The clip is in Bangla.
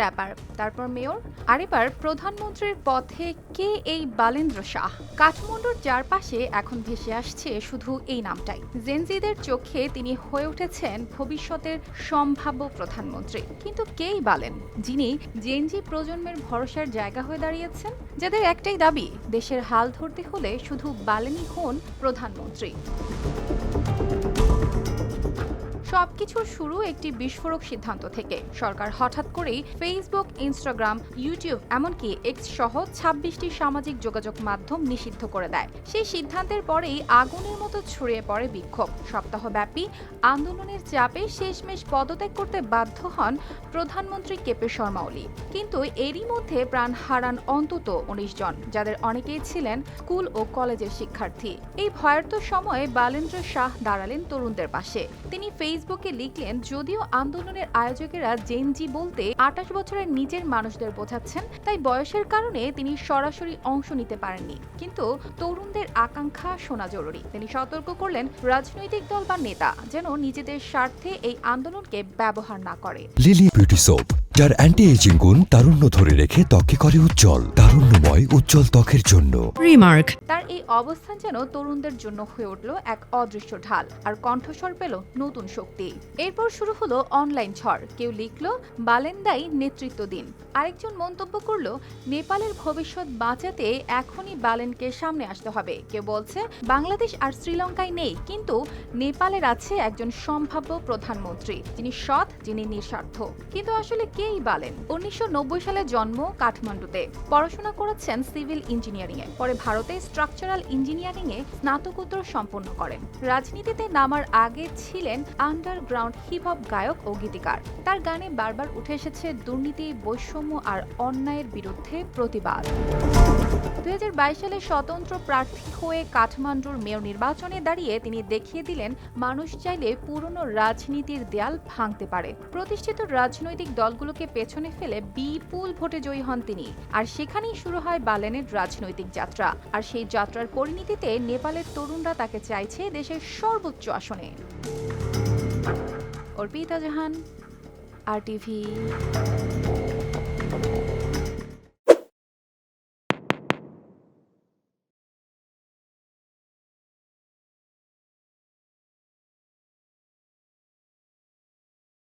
র্যাপার তারপর মেয়র। আর এবার প্রধানমন্ত্রীর পথে কে এই বালেন্দ্র শাহ? কাঠমান্ডুর চারপাশে এখন ভেসে আসছে শুধু এই নামটাই। জেনজিদের চোখে তিনি হয়ে উঠেছেন ভবিষ্যতের সম্ভাব্য প্রধানমন্ত্রী। কিন্তু কেই বালেন? যিনি জেনজি প্রজন্মের ভরসার জায়গা হয়ে দাঁড়িয়েছেন, যাদের একটাই দাবি, দেশের হাল ধরতে হলে শুধু বালেনই হন প্রধানমন্ত্রী। সবকিছুর শুরু একটি বিস্ফোরক সিদ্ধান্ত থেকে। সরকার হঠাৎ করেই ফেসবুক ইনস্টাগ্রাম ইউটিউব এমনকি এক্স সহ ছাব্বিশটি সামাজিক যোগাযোগ মাধ্যম নিষিদ্ধ করে দেয়। সেই সিদ্ধান্তের পরেই আগুনের মতো ছড়িয়ে পড়ে বিক্ষোভ। সপ্তাহব্যাপী আন্দোলনের চাপে শেষমেশ পদত্যাগ করতে বাধ্য হন প্রধানমন্ত্রী কেপে শর্মা ওলি। কিন্তু এরই মধ্যে প্রাণ হারান অন্তত উনিশ জন, যাদের অনেকেই ছিলেন স্কুল ও কলেজের শিক্ষার্থী। এই ভয়ার্থ সময়ে বালেন্দ্র শাহ দাঁড়ালেন তরুণদের পাশে। তিনি ফেসবুকে লিখলেন, যদিও আন্দোলনের আয়োজকেরা জেনজি বলতে আঠাশ বছরের নিচের মানুষদের বোঝাচ্ছেন, তাই বয়সের কারণে তিনি সরাসরি অংশ নিতে পারেননি। কিন্তু তরুণদের আকাঙ্ক্ষা শোনা জরুরি। তিনি সতর্ক করলেন, রাজনৈতিক দল বা নেতা যেন নিজেদের স্বার্থে এই আন্দোলনকে ব্যবহার না করে। লিলি বিউটি সোপ যার অ্যান্টি এজিং গুণ তারুণ্য ধরে রেখে ত্বকে করে উজ্জ্বল তারুণ্যময় উজ্জ্বল ত্বকের জন্য। Remark. তার এই অবস্থান যেন তরুণদের জন্য হয়ে উঠল এক অদৃশ্য ঢাল আর কণ্ঠস্বর পেল নতুন শক্তি। এরপর শুরু হলো অনলাইন ঝড়। কেউ লিখল বালেন্দাই নেতৃত্ব দিন। আরেকজন মন্তব্য করল নেপালের ভবিষ্যৎ বাঁচাতে এখনই বালেনকে সামনে আসতে হবে। কেউ বলছে বাংলাদেশ আর শ্রীলঙ্কায় নেই কিন্তু নেপালের আছে একজন সম্ভাব্য প্রধানমন্ত্রী। যিনি সৎ যিনি নিঃস্বার্থ। কিন্তু আসলে কেই বালেন উনিশশো সালে জন্ম কাঠমান্ডুতে। পড়াশোনা করেছেন সিভিল ইঞ্জিনিয়ারিং এ পরে ভারতে স্ট্রাকচারাল ইঞ্জিনিয়ারিং এ স্নাতকোত্তর সম্পন্ন করেন। রাজনীতিতে নামার আগে ছিলেন আন্ডারগ্রাউন্ড হিপ হপ গায়ক ও গীতিকার। তার গানে বারবার উঠে এসেছে দুর্নীতি, বৈষম্য আর অন্যায়ের বিরুদ্ধে প্রতিবাদ। দুই হাজার বাইশ সালে স্বতন্ত্র প্রার্থী হয়ে কাঠমান্ডুর মেয়র নির্বাচনে দাঁড়িয়ে তিনি দেখিয়ে দিলেন, মানুষ চাইলে পুরনো রাজনীতির দেয়াল ভাঙতে পারে। প্রতিষ্ঠিত রাজনৈতিক দলগুলোকে পেছনে ফেলে বিপুল ভোটে জয়ী হন তিনি। আর সেখানেই শুরু হয় বালেনের রাজনৈতিক যাত্রা। আর সেই যাত্রার পরিণতিতে নেপালের তরুণরা তাকে চাইছে দেশের সর্বোচ্চ আসনে। Arpita Jahan, R TV.